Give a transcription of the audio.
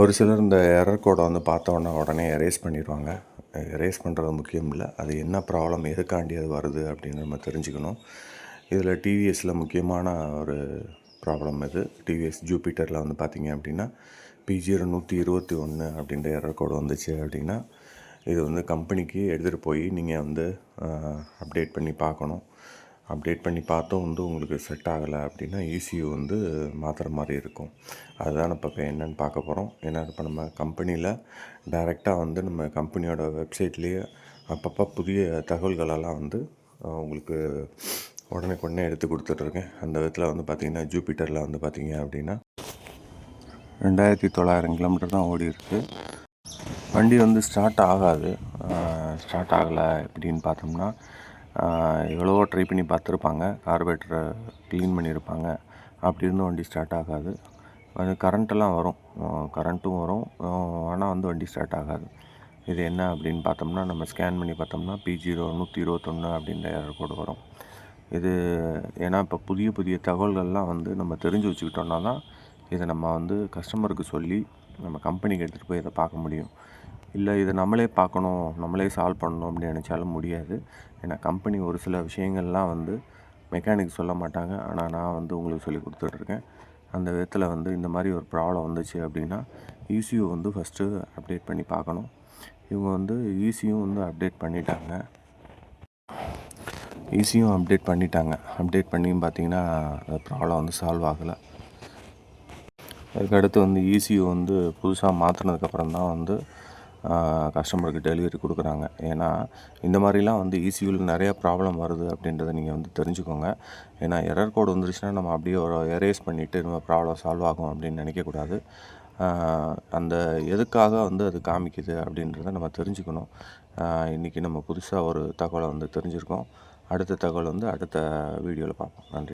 ஒரு சிலர் இந்த எரர் கோடை வந்து பார்த்த உடனே எரேஸ் பண்ணிடுவாங்க எரேஸ் பண்ணுறது முக்கியம் இல்லை. அது என்ன ப்ராப்ளம் எதுக்காண்டி அது வருது அப்படின்னு நம்ம தெரிஞ்சுக்கணும். இதில் டிவிஎஸில் முக்கியமான ஒரு ப்ராப்ளம் இது. டிவிஎஸ் ஜூபிட்டரில் வந்து பார்த்தீங்க அப்படின்னா பிஜிஆர் நூற்றி இருபத்தி ஒன்று அப்படின்ற எரர் கோடு வந்துச்சு அப்படின்னா இது வந்து கம்பெனிக்கு எடுத்துகிட்டு போய் நீங்கள் வந்து அப்டேட் பண்ணி பார்க்கணும். அப்டேட் பண்ணி பார்த்தும் வந்து உங்களுக்கு செட் ஆகலை அப்படின்னா இசியூ வந்து மாற்றுற மாதிரி இருக்கும். அதுதான் இப்போ இப்போ என்னென்னு பார்க்க போகிறோம் ஏன்னா இப்போ நம்ம கம்பெனியில் டைரெக்டாக வந்து நம்ம கம்பெனியோட வெப்சைட்லேயே அப்பப்போ புதிய தகவல்களெல்லாம் வந்து உங்களுக்கு உங்களுக்கு உடனே எடுத்து கொடுத்துட்ருக்கேன். அந்த விதத்தில் வந்து பார்த்திங்கன்னா ஜூபிட்டரில் வந்து பார்த்திங்க அப்படின்னா ரெண்டாயிரத்தி தொள்ளாயிரம் கிலோமீட்டர் தான் ஓடி இருக்கு. வண்டி வந்து ஸ்டார்ட் ஆகாது. ஸ்டார்ட் ஆகலை எப்படின்னு பார்த்தோம்னா எவ்வளவோ ட்ரை பண்ணி பார்த்துருப்பாங்க. கார்பரேட்டரை க்ளீன் பண்ணியிருப்பாங்க. அப்படி இருந்தும் வண்டி ஸ்டார்ட் ஆகாது. அது கரண்ட்டெல்லாம் வரும். கரண்ட்டும் வரும். ஆனால் வந்து வண்டி ஸ்டார்ட் ஆகாது. இது என்ன அப்படின்னு பார்த்தோம்னா நம்ம ஸ்கேன் பண்ணி பார்த்தோம்னா பி ஜீரோ நூற்றி இருபத்தொன்று அப்படின்ற error வரும். இது ஏன்னா இப்போ புதிய புதிய தகவல்கள்லாம் வந்து நம்ம தெரிஞ்சு வச்சுக்கிட்டோம்னா தான் இதை நம்ம வந்து கஸ்டமருக்கு சொல்லி நம்ம கம்பெனிக்கு எடுத்துகிட்டு போய் இதை பார்க்க முடியும். இல்லை இதை நம்மளே பார்க்கணும் நம்மளே சால்வ் பண்ணணும் அப்படின்னு நினச்சாலும் முடியாது. ஏன்னா கம்பெனி ஒரு சில விஷயங்கள்லாம் வந்து மெக்கானிக் சொல்ல மாட்டாங்க. ஆனால் நான் வந்து உங்களுக்கு சொல்லி கொடுத்துட்ருக்கேன் அந்த விதத்தில் வந்து இந்த மாதிரி ஒரு ப்ராப்ளம் வந்துச்சு அப்படின்னா ECU வந்து ஃபஸ்ட்டு அப்டேட் பண்ணி பார்க்கணும். இவங்க வந்து ஈசியும் வந்து அப்டேட் பண்ணிட்டாங்க. ஈஸியும் அப்டேட் பண்ணிட்டாங்க. அப்டேட் பண்ணியும் பார்த்தீங்கன்னா அந்த ப்ராப்ளம் வந்து சால்வ் ஆகலை. அதுக்கடுத்து வந்து ECU வந்து புதுசாக மாற்றினதுக்கப்புறம் தான் வந்து கஸ்டமருக்கு டெலிவரி கொடுக்குறாங்க. ஏன்னா இந்த மாதிரிலாம் வந்து இசியூவில் நிறையா ப்ராப்ளம் வருது அப்படின்றத நீங்கள் வந்து தெரிஞ்சுக்கோங்க. ஏன்னா எரர் கோடு வந்துருச்சுன்னா நம்ம அப்படியே ஒரு எரேஸ் பண்ணிவிட்டு நம்ம ப்ராப்ளம் சால்வ் ஆகும் அப்படின்னு நினைக்கக்கூடாது. அந்த எதுக்காக வந்து அது காமிக்குது அப்படின்றத நம்ம தெரிஞ்சுக்கணும். இன்றைக்கி நம்ம புதுசாக ஒரு தகவலை வந்து தெரிஞ்சுருக்கோம். அடுத்த தகவல் வந்து அடுத்த வீடியோவில் பார்ப்போம். நன்றி.